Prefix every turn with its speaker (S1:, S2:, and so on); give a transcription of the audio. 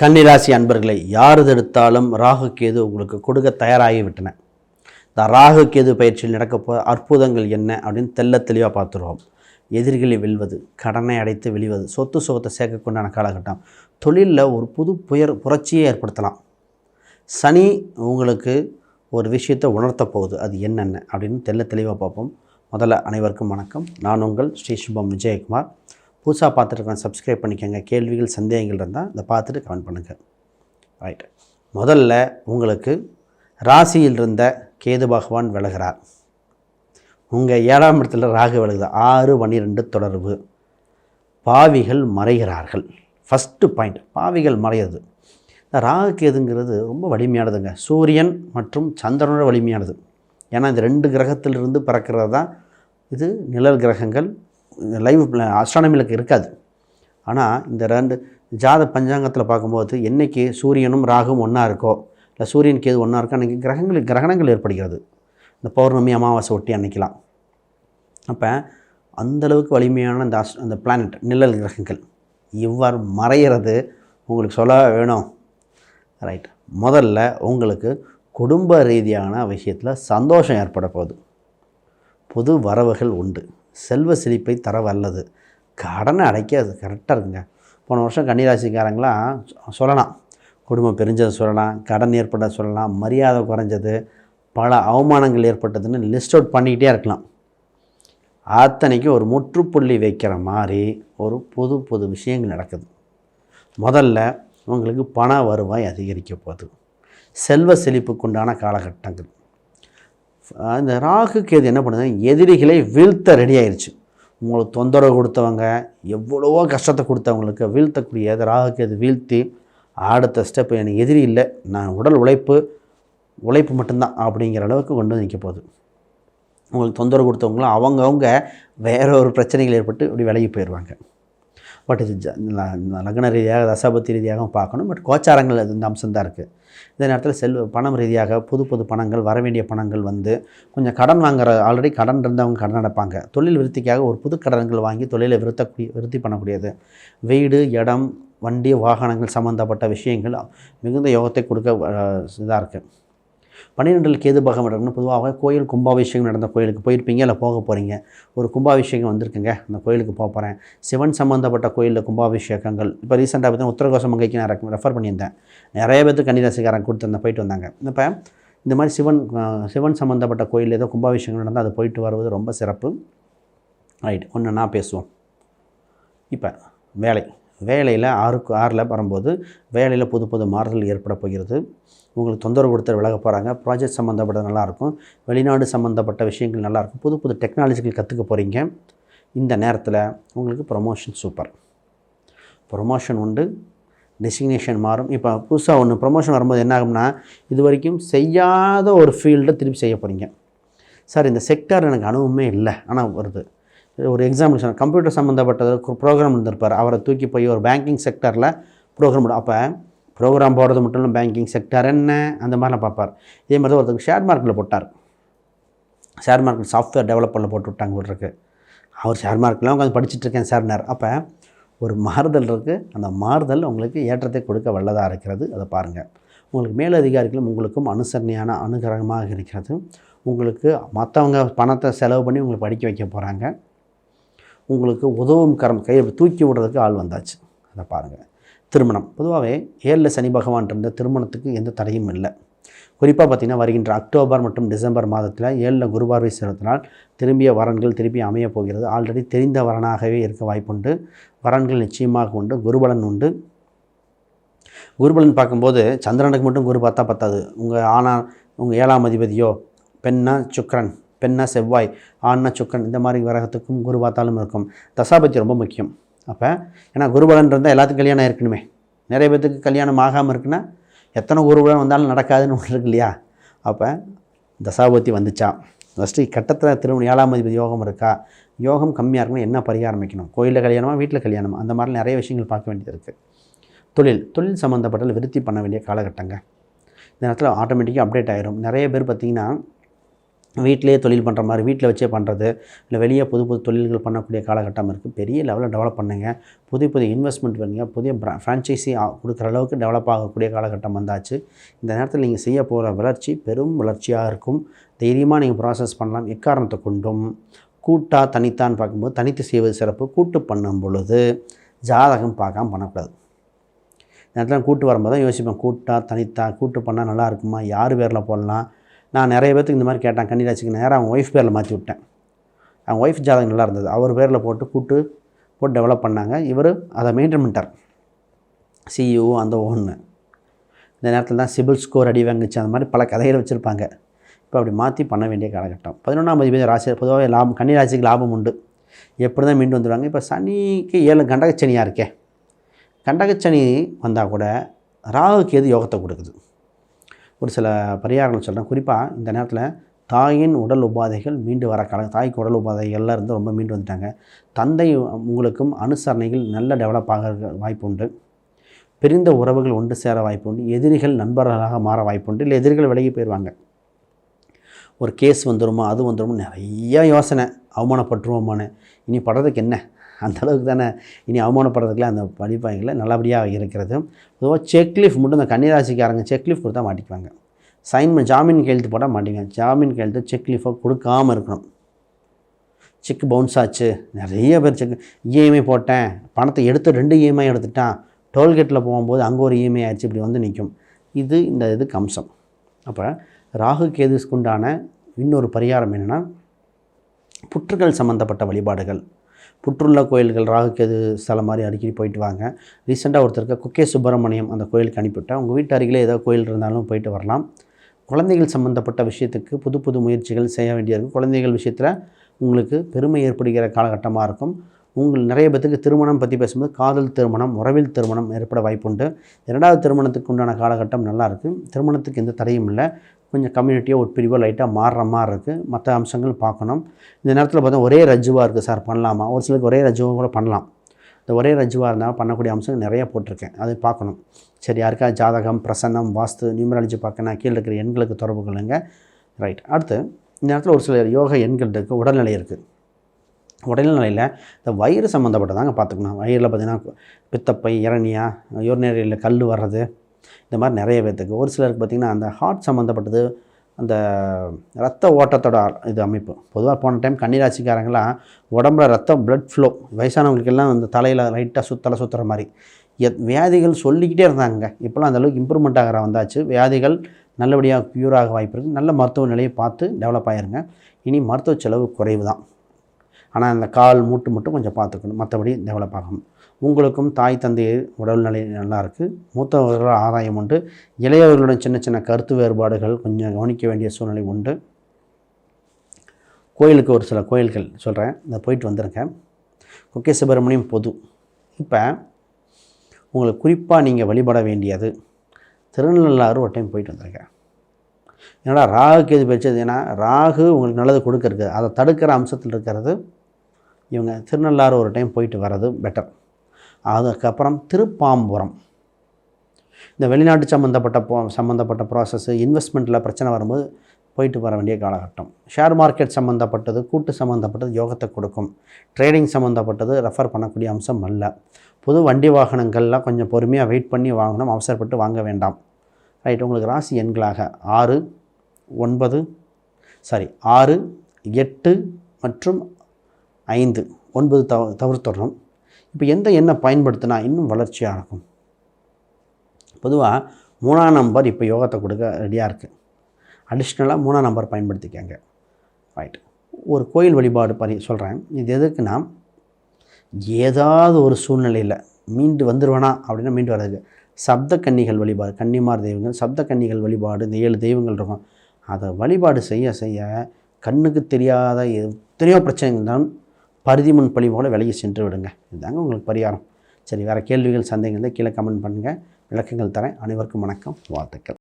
S1: கன்னிராசி அன்பர்களை யார் எடுத்தாலும் ராகு கேது உங்களுக்கு கொடுக்க தயாராகி விட்டன இந்த ராகு கேது பயிற்சியில் நடக்கப்போ அற்புதங்கள் என்ன அப்படின்னு தெல்ல தெளிவாக பார்த்துருவோம். எதிரிகளை வெல்வது கடனை அடைத்து வெளிவது சொத்து சுகத்தை சேர்க்கக்கொண்டான காலகட்டம். தொழிலில் ஒரு புது புயர் புரட்சியை ஏற்படுத்தலாம். சனி உங்களுக்கு ஒரு விஷயத்தை உணர்த்த போகுது. அது என்னென்ன அப்படின்னு தெல்ல தெளிவாக பார்ப்போம். முதல்ல அனைவருக்கும் வணக்கம். நான் உங்கள் ஸ்ரீ சுபம் விஜயகுமார். புதுசாக பார்த்துருக்கேன் சப்ஸ்கிரைப் பண்ணிக்கோங்க. கேள்விகள் சந்தேகங்கள் இருந்தால் இதை பார்த்துட்டு கமெண்ட் பண்ணுங்கள் ரைட் முதல்ல உங்களுக்கு ராசியில் இருந்த கேது பகவான் விலகிறார். உங்கள் ஏழாம் இடத்துல ராகு விலகுது. ஆறு பன்னிரெண்டு தொடர்பு. பாவிகள் மறைகிறார்கள். ஃபஸ்ட்டு பாயிண்ட் பாவிகள் மறையிறது. இந்த ராகு கேதுங்கிறது ரொம்ப வலிமையானதுங்க. சூரியன் மற்றும் சந்திரனோட வலிமையானது. ஏன்னா இந்த ரெண்டு கிரகத்திலிருந்து பிறக்கிறது தான் இது நிழல் கிரகங்கள் லைவ் அஸ்ட்ரானமிலுக்கு இருக்காது. ஆனால் இந்த ரெண்டு ஜாத பஞ்சாங்கத்தில் பார்க்கும்போது என்றைக்கு சூரியனும் ராகும் ஒன்றா இருக்கோ இல்லை சூரியன் கேது ஒன்றா இருக்கோ அன்றைக்கி கிரகங்கள் கிரகணங்கள் ஏற்படுகிறது. இந்த பௌர்ணமி அமாவாசை ஒட்டி அன்னைக்கலாம் அப்போ அந்தளவுக்கு வலிமையான அந்த அஸ் அந்த பிளானட் நிழல் கிரகங்கள் இவ்வாறு மறையிறது உங்களுக்கு சொல்ல வேணும். ரைட் முதல்ல உங்களுக்கு குடும்ப ரீதியான விஷயத்தில் சந்தோஷம் ஏற்பட போகுது. புது வரவுகள் உண்டு. செல்வ செழிப்பை தர வல்லது கடனை அடைக்க அது கரெக்டாக இருக்குங்க. போன வருஷம் கன்னிராசிக்காரங்களாம் சொல்லலாம். குடும்பம் பிரிஞ்சதை சொல்லலாம் கடன் ஏற்பட சொல்லலாம் மரியாதை குறைஞ்சது பல அவமானங்கள் ஏற்பட்டதுன்னு லிஸ்ட் அவுட் பண்ணிக்கிட்டே இருக்கலாம். அத்தனைக்கும் ஒரு முற்றுப்புள்ளி வைக்கிற மாதிரி ஒரு புது புது விஷயங்கள் நடக்குது. முதல்ல உங்களுக்கு பண வருவாய் அதிகரிக்க போகுது. செல்வ செழிப்புக்குண்டான காலகட்டங்கள். அந்த ராகு கேது என்ன பண்ணுது? எதிரிகளை வீழ்த்த ரெடி ஆயிடுச்சு உங்களுக்கு தொந்தரவு கொடுத்தவங்க எவ்வளவோ கஷ்டத்தை கொடுத்தவங்களுக்கு வீழ்த்தக்கூடிய ராகு கேது வீழ்த்தி அடுத்த ஸ்டெப் எனக்கு எதிரி இல்லை நான் உடல் உழைப்பு உழைப்பு மட்டும்தான் அப்படிங்கிற அளவுக்கு கொண்டு வந்து நிற்க போகுது. உங்களுக்கு தொந்தரவு கொடுத்தவங்களும் அவங்கவுங்க வேற ஒரு பிரச்சனைகள் ஏற்பட்டு இப்படி விலகி போயிடுவாங்க பட் இது லக்ன ரீதியாக தசாபத்தி ரீதியாகவும் பார்க்கணும். பட் கோச்சாரங்கள் அது இந்த அம்சம் தான் இருக்குது இந்த நேரத்தில் செல்வ பணம் ரீதியாக புது புது பணங்கள் வர வேண்டிய பணங்கள் வந்து கொஞ்சம் கடன் வாங்குற ஆல்ரெடி கடன் இருந்தவங்க கடன் அடைப்பாங்க. தொழில் விருத்திக்காக ஒரு புது கடன்கள் வாங்கி தொழிலை விருத்தக்கூடிய விருத்தி பண்ணக்கூடியது. வீடு இடம் வண்டி வாகனங்கள் சம்மந்தப்பட்ட விஷயங்கள் மிகுந்த யோகத்தை கொடுக்க இதாக இருக்குது பன்னிரெண்டில் கேது பகம் இடம்னு பொதுவாக கோயில் கும்பாபிஷேகம் நடந்த கோயிலுக்கு போயிருப்பீங்க இல்லை போக போகிறீங்க ஒரு கும்பாபிஷேகம் வந்திருக்குங்க அந்த கோயிலுக்கு போக போகிறேன் சிவன் சம்மந்தப்பட்ட கோயிலில் கும்பாபிஷேகங்கள். இப்போ ரீசெண்டாக பார்த்தீங்கன்னா உத்தரகோசம் மங்கைக்கு நான் ரெஃபர் பண்ணியிருந்தேன். நிறைய பேருக்கு கன்னிராசிக்காரன் கொடுத்துருந்தேன் போயிட்டு வந்தாங்க. இப்போ இந்த மாதிரி சிவன் சிவன் சம்மந்தப்பட்ட கோயில் ஏதோ கும்பாபிஷேகம் நடந்தால் அது போயிட்டு வருவது ரொம்ப சிறப்பு. ரைட் ஒன்று நான் பேசுவோம். இப்போ வேலை. வேலையில் ஆறுக்கு ஆறில் வரும்போது வேலையில் புது புது மாறுதல் ஏற்பட போகிறது. உங்களுக்கு தொந்தரவு கொடுத்து விலக போகிறாங்க ப்ராஜெக்ட் சம்மந்தப்பட்டது நல்லாயிருக்கும். வெளிநாடு சம்மந்தப்பட்ட விஷயங்கள் நல்லாயிருக்கும். புது புது டெக்னாலஜிகள் கற்றுக்க போகிறீங்க இந்த நேரத்தில் உங்களுக்கு ப்ரொமோஷன் சூப்பர் ப்ரொமோஷன் உண்டு. டெசிக்னேஷன் மாறும். இப்போ புதுசாக ஒன்று ப்ரொமோஷன் வரும்போது என்ன ஆகும்னா இது வரைக்கும் செய்யாத ஒரு ஃபீல்டை திருப்பி செய்ய போகிறீங்க சார் இந்த செக்டார் எனக்கு அனுபவமே இல்லை. ஆனால் வருது. ஒரு எக்ஸாம்பிள் சொன்ன கம்ப்யூட்டர் சம்மந்தப்பட்ட ப்ரோக்ராம் இருந்திருப்பார். அவரை தூக்கி போய் ஒரு பேங்கிங் செக்டரில் ப்ரோக்ராம் அப்போ ப்ரோக்ராம் போடுறது மட்டும் இல்லை பேங்கிங் செக்டர் என்ன அந்த மாதிரிலாம் பார்ப்பார். இதே மாதிரி தான் ஒருத்தருக்கு ஷேர் மார்க்கெட்டில் போட்டார். ஷேர் மார்க்கெட் சாஃப்ட்வேர் டெவலப்பரில் போட்டு விட்டாங்க போட்டிருக்கு அவர் ஷேர் மார்க்கெட்லாம் உட்காந்து படிச்சுட்டு இருக்கேன் சார்னார் அப்போ ஒரு மாறுதல் இருக்குது அந்த மாறுதல் உங்களுக்கு ஏற்றத்தை கொடுக்க வல்லதாக இருக்கிறது அதை பாருங்கள் உங்களுக்கு மேலதிகாரிகளும் உங்களுக்கும் அனுசரணையான அனுகிரகமாக இருக்கிறது. உங்களுக்கு மற்றவங்க பணத்தை செலவு பண்ணி உங்களுக்கு படிக்க வைக்க போகிறாங்க உங்களுக்கு உதவும் கரம் கையை தூக்கி விடுறதுக்கு ஆள் வந்தாச்சு. அதை பாருங்கள் திருமணம். பொதுவாகவே ஏழில் சனி பகவான் இருந்த திருமணத்துக்கு எந்த தடையும் இல்லை. குறிப்பாக பார்த்திங்கன்னா வருகின்ற அக்டோபர் மற்றும் டிசம்பர் மாதத்தில் ஏழில் குருபார்வை சேர்த்தினால் திரும்பிய வரன்கள் திருப்பி அமையப் போகிறது. ஆல்ரெடி தெரிந்த வரனாகவே இருக்க வாய்ப்புண்டு. வரன்கள் நிச்சயமாக உண்டு. குருபலன் உண்டு. குருபலன் பார்க்கும்போது சந்திரனுக்கு மட்டும் குரு பார்த்தா பத்தாது. உங்கள் ஆனா உங்கள் ஏழாம் அதிபதியோ பெண்ணா சுக்ரன் பெண்ணா செவ்வாய் ஆண்னா சுக்கன் இந்த மாதிரி கிரகத்துக்கும் குரு பார்த்தாலும் இருக்கும். தசாபத்தி ரொம்ப முக்கியம். அப்போ ஏன்னா குருபலன் இருந்தால் எல்லாத்துக்கும் கல்யாணம் இருக்கணுமே நிறைய பேர்த்துக்கு கல்யாணம் ஆகாமல் இருக்குன்னா எத்தனை குருபலன் வந்தாலும் நடக்காதுன்னு ஒன்று இருக்கு இல்லையா? அப்போ தசாபத்தி வந்துச்சா? ஃபஸ்ட்டு கட்டத்தில் திருமணம் ஏழாம் அதிபதி யோகம் இருக்கா? யோகம் கம்மியாக இருக்குன்னா என்ன பரிகாரம் வைக்கணும்? கோயிலில் கல்யாணமா வீட்டில் கல்யாணமாக அந்த மாதிரி நிறைய விஷயங்கள் பார்க்க வேண்டியது இருக்குது தொழில் தொழில் சம்மந்தப்பட்ட விருத்தி பண்ண வேண்டிய காலகட்டங்க. இந்த நேரத்தில் ஆட்டோமேட்டிக்காக அப்டேட் ஆகிரும் நிறைய பேர் பார்த்திங்கன்னா வீட்டிலேயே தொழில் பண்ணுற மாதிரி வீட்டில் வச்சே பண்ணுறது இல்லை வெளியே புது புது தொழில்கள் பண்ணக்கூடிய காலகட்டம் இருக்குது பெரிய லெவலில் டெவலப் பண்ணுங்க. புதிய புதிய இன்வெஸ்ட்மெண்ட் பண்ணுங்க. புதிய ப்ரா ஃப்ரான்ச்சைசி கொடுக்குற அளவுக்கு டெவலப் ஆகக்கூடிய காலகட்டம் வந்தாச்சு. இந்த நேரத்தில் நீங்கள் செய்ய போகிற வளர்ச்சி பெரும் வளர்ச்சியாக இருக்கும். தைரியமாக நீங்கள் ப்ராசஸ் பண்ணலாம். எக்காரணத்தை கொண்டும்? கூட்டா தனித்தான்னு பார்க்கும்போது தனித்து செய்வது சிறப்பு. கூட்டு பண்ணும் பொழுது ஜாதகம் பார்க்காம பண்ணக்கூடாது. நேரத்தில் கூட்டு வரும்போது தான் யோசிப்பேன். கூட்டா தனித்தா கூட்டு பண்ணால் நல்லா இருக்குமா? யார் பேரில் போடலாம்? நான் நிறைய பேர்த்துக்கு இந்த மாதிரி கேட்டேன் கன்னிராசிக்கு நேராக அவங்க ஒய்ஃப் பேரில் மாற்றி விட்டேன். அவங்க ஒய்ஃப் ஜாதகம் நல்லா இருந்தது. அவர் பேரில் போட்டு கூட்டு போட்டு டெவலப் பண்ணாங்க. இவர் அதை மெயின்டைன் பண்ணிட்டார். சிஇஓ அந்த ஒன்று இந்த நேரத்தில் தான் சிபில் ஸ்கோர் அடி வாங்கிச்சு. அந்த மாதிரி பல கதைகள் வச்சுருப்பாங்க. இப்போ அப்படி மாற்றி பண்ண வேண்டிய காலகட்டம். பதினொன்றாம் அதிபதி ராசி பொதுவாக லாபம் கன்னிராசிக்கு லாபம் உண்டு. எப்படி தான் மீண்டு வந்துடுவாங்க இப்போ சனிக்கு ஏழு கண்டகச்சனியாக இருக்கே. கண்டகச்சனி வந்தால் கூட ராகுக்கு எது யோகத்தை கொடுக்குது? ஒரு சில பரிகாரங்கள் சொல்கிறேன் குறிப்பாக இந்த நேரத்தில் தாயின் உடல் உபாதைகள் மீண்டு வர கால தாய்க்கு உடல் உபாதைகள்லாம் இருந்து ரொம்ப மீண்டு வந்துட்டாங்க. தந்தை உங்களுக்கும் அனுசரணைகள் நல்ல டெவலப் ஆக வாய்ப்பு உண்டு. பிரிந்த உறவுகள் ஒன்று சேர வாய்ப்பு உண்டு. எதிரிகள் நண்பர்களாக மாற வாய்ப்பு உண்டு. இல்லை எதிரிகள் விலகி போயிடுவாங்க ஒரு கேஸ் வந்துடுமா அது வந்துருமோ நிறையா யோசனை. அவமானப்பட்டுருவோமானு இனி படுறதுக்கு என்ன? அந்த அளவுக்கு தானே இனி அவமானப்படுறதுக்குலாம் அந்த படிப்பாய்களை நல்லபடியாக இருக்கிறது. பொதுவாக செக்லீஃப் மட்டும் இந்த கன்னிராசிக்காரங்க செக்லீஃப் கொடுத்தா மாட்டிக்குவாங்க. சைன் பண்ணி ஜாமீன் கையெழுத்து போட்டால் மாட்டிக்குவாங்க. ஜாமீன் கையெழுத்து செக்லீஃபை கொடுக்காமல் இருக்கணும். செக் பவுன்ஸ் ஆச்சு. நிறைய பேர் செக் இஎம்ஐ போட்டேன். பணத்தை எடுத்து ரெண்டு இஎம்ஐ எடுத்துட்டான். டோல்கேட்டில் போகும்போது அங்கே ஒரு இஎம்ஐ ஆச்சு. இப்படி வந்து நிற்கும் இது இந்த இதுக்கு அம்சம் அப்போ ராகு கேதுஸ்க்குண்டான இன்னொரு பரிகாரம் என்னென்னா புற்றுகள் சம்மந்தப்பட்ட வழிபாடுகள். புற்றுள்ள கோயில்கள் ராகுக்கேது ஸ்தலம் மாதிரி அடிக்கடி போயிட்டு வாங்க. ரீசெண்டாக ஒருத்தருக்கு குக்கே சுப்பிரமணியம் அந்த கோயிலுக்கு அனுப்பிவிட்டேன். உங்கள் வீட்டு அருகிலே ஏதோ கோயில் இருந்தாலும் போயிட்டு வரலாம். குழந்தைகள் சம்மந்தப்பட்ட விஷயத்துக்கு புது புது முயற்சிகள் செய்ய வேண்டியிருக்கும் குழந்தைகள் விஷயத்தில் உங்களுக்கு பெருமை ஏற்படுகிற காலகட்டமாக இருக்கும். உங்கள் நிறைய பேத்துக்கு திருமணம் பற்றி பேசும்போது காதல் திருமணம் உறவில் திருமணம் ஏற்பட வாய்ப்புண்டு. இரண்டாவது திருமணத்துக்கு உண்டான காலகட்டம் நல்லாயிருக்கு திருமணத்துக்கு எந்த தடையும் இல்லை. கொஞ்சம் கம்யூனிட்டியாக ஒரு பிரிவாக லைட்டாக மாறுற மாதிரி இருக்குது மற்ற அம்சங்கள் பார்க்கணும். இந்த நேரத்தில் பார்த்தா ஒரே ரஜுவாக இருக்குது சார் பண்ணலாமா? ஒரு சிலருக்கு ஒரே ரஜுவாக கூட பண்ணலாம். இந்த ஒரே ரஜுவாக இருந்தால் பண்ணக்கூடிய அம்சங்கள் நிறையா போட்டிருக்கேன். அதை பார்க்கணும். சரி யாருக்கா ஜாதகம் பிரசன்னம் வாஸ்து நியூமராலஜி பார்க்கணும் கீழே இருக்கிற எண்களுக்கு தொடர்பு கொள்ளுங்க. ரைட். அடுத்து இந்த நேரத்தில் ஒரு சில யோக எண்கள் இருக்குது உடல்நிலை இருக்குது உடல்நிலையில் இந்த வயிறு சம்மந்தப்பட்டதாங்க பார்த்துக்கணும். வயிறில் பார்த்திங்கன்னா பித்தப்பை இரணியா யூரினரியில் கல் வர்றது இந்த மாதிரி நிறைய பேர்த்துக்கு. ஒரு சிலருக்கு பார்த்திங்கன்னா அந்த ஹார்ட் சம்மந்தப்பட்டது அந்த ரத்த ஓட்டத்தோட இது அமைப்பு. பொதுவாக போன டைம் கன்னிராசிக்காரங்களாம் உடம்புல ரத்தம் பிளட் ஃப்ளோ வயசானவங்களுக்கெல்லாம் அந்த தலையில் லைட்டாக சுத்தலை சுற்றுற மாதிரி. எத் வியாதிகள் சொல்லிக்கிட்டே இருந்தாங்க இப்போலாம் அந்தளவுக்கு இம்ப்ரூவ்மெண்ட் ஆகிற வந்தாச்சு. வியாதிகள் நல்லபடியாக க்யூராக வாய்ப்பு இருக்குது நல்ல மருத்துவ நிலையை பார்த்து டெவலப் ஆகிருங்க இனி மருத்துவ செலவு குறைவு தான் ஆனால் அந்த கால் மூட்டு மட்டும் கொஞ்சம் பார்த்துக்கணும். மற்றபடி டெவலப் ஆகும். உங்களுக்கும் தாய் தந்தை உடல்நிலை நல்லா இருக்குது மூத்தவர்களால் ஆதாயம் உண்டு. இளையவர்களுடன் சின்ன சின்ன கருத்து வேறுபாடுகள் கொஞ்சம் கவனிக்க வேண்டிய சூழ்நிலை உண்டு. கோயிலுக்கு ஒரு சில கோயில்கள் சொல்கிறேன் இந்த போயிட்டு வந்திருக்கேன். குக்கே சுப்பிரமணியம் பொது. இப்போ உங்களுக்கு குறிப்பாக நீங்கள் வழிபட வேண்டியது திருநள்ளாறு ஒரு டைம் போயிட்டு வந்திருக்கேன். என்னடா ராகுக்கு எது பேச்சது ஏன்னா ராகு உங்களுக்கு நல்லது கொடுக்கறது அதை தடுக்கிற அம்சத்தில் இருக்கிறது இவங்க திருநள்ளாறு ஒரு டைம் போயிட்டு வர்றது பெட்டர் அதுக்கப்புறம் திருப்பாம்புரம். இந்த வெளிநாட்டு சம்மந்தப்பட்ட போ சம்மந்தப்பட்ட ப்ராசஸ்ஸு இன்வெஸ்ட்மெண்ட்டில் பிரச்சனை வரும்போது போயிட்டு வர வேண்டிய காலகட்டம். ஷேர் மார்க்கெட் சம்மந்தப்பட்டது கூட்டு சம்மந்தப்பட்டது யோகத்தை கொடுக்கும். ட்ரேடிங் சம்மந்தப்பட்டது ரெஃபர் பண்ணக்கூடிய அம்சம் அல்ல. புது வண்டி வாகனங்கள்லாம் கொஞ்சம் பொறுமையாக வெயிட் பண்ணி வாங்கணும் அவசரப்பட்டு வாங்க வேண்டாம். ரைட் உங்களுக்கு ராசி எண்களாக ஆறு ஒன்பது சாரி ஆறு எட்டு மற்றும் ஐந்து. ஒன்பது தவ தவிர்த்துடணும் இப்போ எந்த எண்ணை பயன்படுத்தினா இன்னும் வளர்ச்சியாக இருக்கும் பொதுவாக மூணாம் நம்பர் இப்போ யோகத்தை கொடுக்க ரெடியாக இருக்குது அடிஷ்னலாக மூணாம் நம்பர் பயன்படுத்திக்கங்க. ரைட் ஒரு கோயில் வழிபாடு பரி சொல்கிறேன் இது எதுக்குன்னா ஏதாவது ஒரு சூழ்நிலையில் மீண்டு வந்துடுவேனா அப்படின்னா மீண்டு வர்றதுக்கு சப்த கன்னிகள் வழிபாடு கன்னிமார் தெய்வங்கள் சப்த கன்னிகள் வழிபாடு இந்த ஏழு தெய்வங்கள் இருக்கும். அதை வழிபாடு செய்ய செய்ய கண்ணுக்கு தெரியாத எத்தனையோ பிரச்சனைகள் தான் பருதி முன் பழி விலகி சென்று விடுங்க. இதுதாங்க உங்களுக்கு பரிகாரம். சரி வேறு கேள்விகள் சந்தேகங்கள் கீழே கமெண்ட் பண்ணுங்கள் விளக்கங்கள் தரேன். அனைவருக்கும் வணக்கம். வாழ்த்துக்கள்.